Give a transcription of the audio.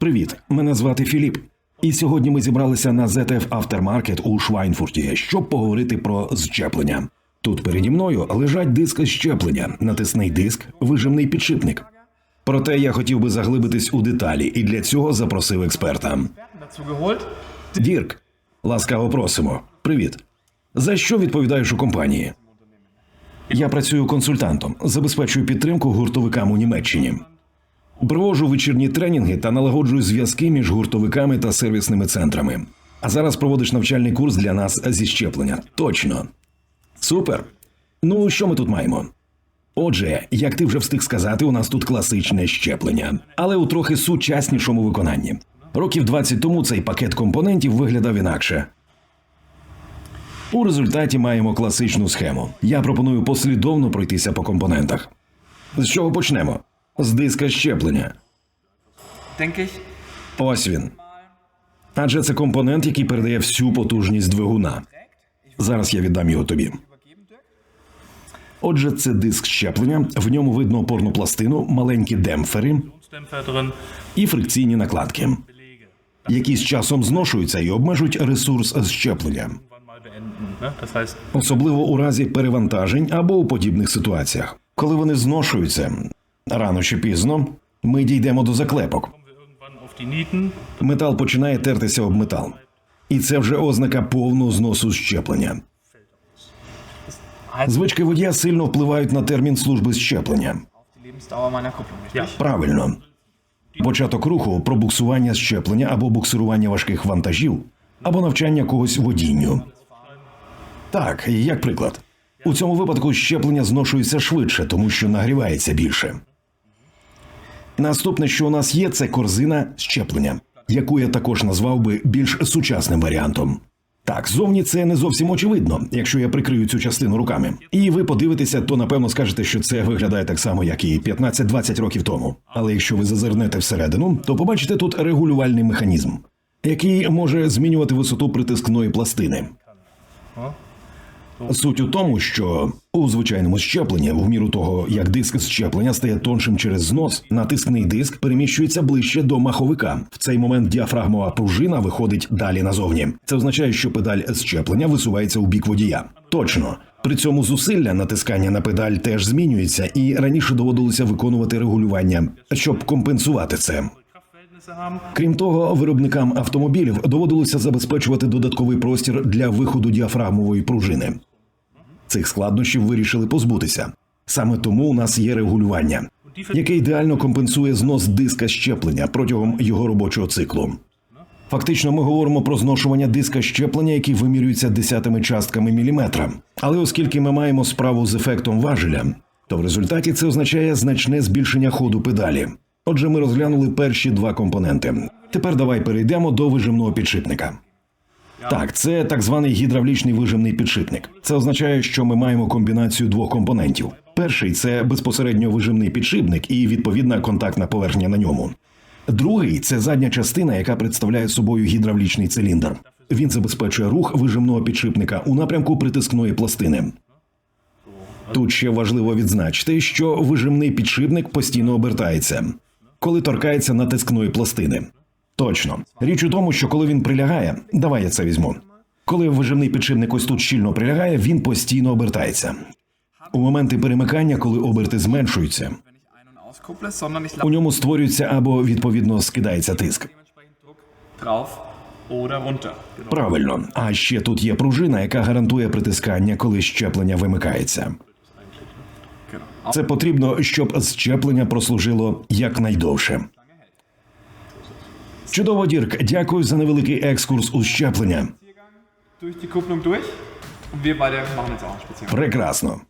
Привіт, мене звати Філіп. І сьогодні ми зібралися на ZF Aftermarket у Швайнфурті, щоб поговорити про зчеплення. Тут переді мною лежать диски щеплення, натисний диск, вижимний підшипник. Проте я хотів би заглибитись у деталі, і для цього запросив експерта. Дірк, ласкаво просимо. Привіт. За що відповідаєш у компанії? Я працюю консультантом, забезпечую підтримку гуртовикам у Німеччині. Проводжу вечірні тренінги та налагоджую зв'язки між гуртовиками та сервісними центрами. А зараз проводиш навчальний курс для нас зі щеплення. Точно. Супер. Ну, що ми тут маємо? Отже, як ти вже встиг сказати, у нас тут класичне щеплення, але у трохи сучаснішому виконанні. Років 20 тому цей пакет компонентів виглядав інакше. У результаті маємо класичну схему. Я пропоную послідовно пройтися по компонентах. З чого почнемо? З диска щеплення. Ось він. Адже це компонент, який передає всю потужність двигуна. Зараз я віддам його тобі. Отже, це диск щеплення. В ньому видно опорну пластину, маленькі демпфери і фрикційні накладки, які з часом зношуються і обмежують ресурс щеплення, особливо у разі перевантажень або у подібних ситуаціях. Коли вони зношуються рано чи пізно, ми дійдемо до заклепок. Метал починає тертися об метал. І це вже ознака повного зносу щеплення. Звички водія сильно впливають на термін служби щеплення. Правильно. Початок руху, пробуксування щеплення або буксирування важких вантажів, або навчання когось водінню. Так, як приклад. У цьому випадку щеплення зношується швидше, тому що нагрівається більше. Наступне, що у нас є, це корзина щеплення, яку я також назвав би більш сучасним варіантом. Так, зовні це не зовсім очевидно, якщо я прикрию цю частину руками. І ви подивитеся, то напевно скажете, що це виглядає так само, як і 15-20 років тому. Але якщо ви зазирнете всередину, то побачите тут регулювальний механізм, який може змінювати висоту притискної пластини. Суть у тому, що у звичайному щепленні, в міру того, як диск щеплення стає тоншим через знос, натискний диск переміщується ближче до маховика. В цей момент діафрагмова пружина виходить далі назовні. Це означає, що педаль щеплення висувається у бік водія. Точно. При цьому зусилля натискання на педаль теж змінюється, і раніше доводилося виконувати регулювання, щоб компенсувати це. Крім того, виробникам автомобілів доводилося забезпечувати додатковий простір для виходу діафрагмової пружини. Цих складнощів вирішили позбутися. Саме тому у нас є регулювання, яке ідеально компенсує знос диска щеплення протягом його робочого циклу. Фактично, ми говоримо про зношування диска щеплення, який вимірюється десятими частками міліметра. Але оскільки ми маємо справу з ефектом важеля, то в результаті це означає значне збільшення ходу педалі. Отже, ми розглянули перші два компоненти. Тепер давай перейдемо до вижимного підшипника. Так, це так званий гідравлічний вижимний підшипник. Це означає, що ми маємо комбінацію двох компонентів. Перший це безпосередньо вижимний підшипник і відповідна контактна поверхня на ньому. Другий це задня частина, яка представляє собою гідравлічний циліндр. Він забезпечує рух вижимного підшипника у напрямку притискної пластини. Тут ще важливо відзначити, що вижимний підшипник постійно обертається, коли торкається натискної пластини. Точно. Річ у тому, що коли він прилягає, давай я це візьму. Коли вижимний підшипник ось тут щільно прилягає, він постійно обертається. У моменти перемикання, коли оберти зменшуються, у ньому створюється або відповідно скидається тиск. Правильно. А ще тут є пружина, яка гарантує притискання, коли щеплення вимикається. Це потрібно, щоб щеплення прослужило якнайдовше. Чудово, Дірк. Дякую за невеликий екскурс у щеплення. Прекрасно.